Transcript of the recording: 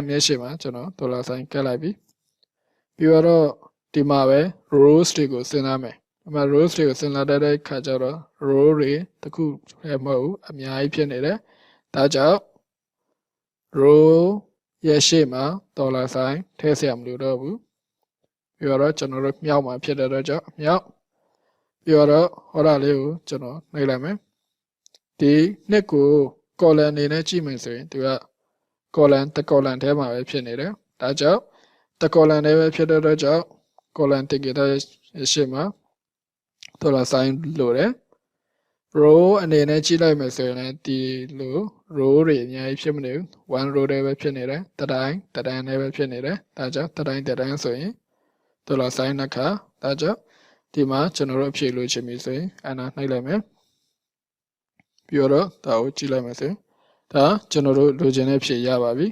m ရဲ့ရှေ့မှာကျွန်တော်ဒေါ်လာဆိုင်ကတ်လိုက်ပြီပြီးတော့ဒီမှာပဲ rows တွေကိုစဉ်းစားမယ်ဒီမှာ rows တွေကိုစဉ်းစားတတ်တဲ့ခါကျတော့ row တွေတစ်ခုလည်းမဟုတ်ဘူးအများကြီးဖြစ်နေတယ်ဒါကြောင့် row ရဲ့ရှေ့မှာဒေါ်လာဆိုင်ထည့်เสียမလို့တော့ဘူးပြီးတော့ကျွန်တော်တို့မြောက်မှာဖြစ်တဲ့အတွက်ကြောင့်မြောက်ပြီးတော့ဟောတာလေးကိုကျွန်တော်နှိပ်လိုက်မယ်ဒီနှစ်ကို column အနေနဲ့ကြည့်မယ်ဆိုရင်သူက column တစ် column ထဲမှာပဲဖြစ်နေတယ်ဒါကြောင့်တစ် column ထဲပဲဖြစ်တဲ့အတွက်ကြောင့် column တိကျတဲ့ရှေ့မှာဒေါ်လာဆိုင်လို့တယ် row အနေနဲ့ကြည့်လိုက်မယ်ဆိုရင်လည်းဒီလို row တွေအများကြီးဖြစ်မနေဘူး one row တွေပဲဖြစ်နေတယ်တတိုင်းတတိုင်းနဲ့ပဲဖြစ်နေတယ်ဒါကြောင့်တတိုင်းတတိုင်းဆိုရင်ဒေါ်လာဆိုင်နှစ်ခါဒါကြောင့်ဒီမှာကျွန်တော်တို့အဖြေလို့ချင်ပြီဆိုရင်အနာနှိပ်လိုက်မယ်ပြီးတော့ဒါကိုကြည့်လိုက်မယ်ဆိုရင် ဒါကျွန်တော်တို့လိုချင်တဲ့ဖြေရပါပြီ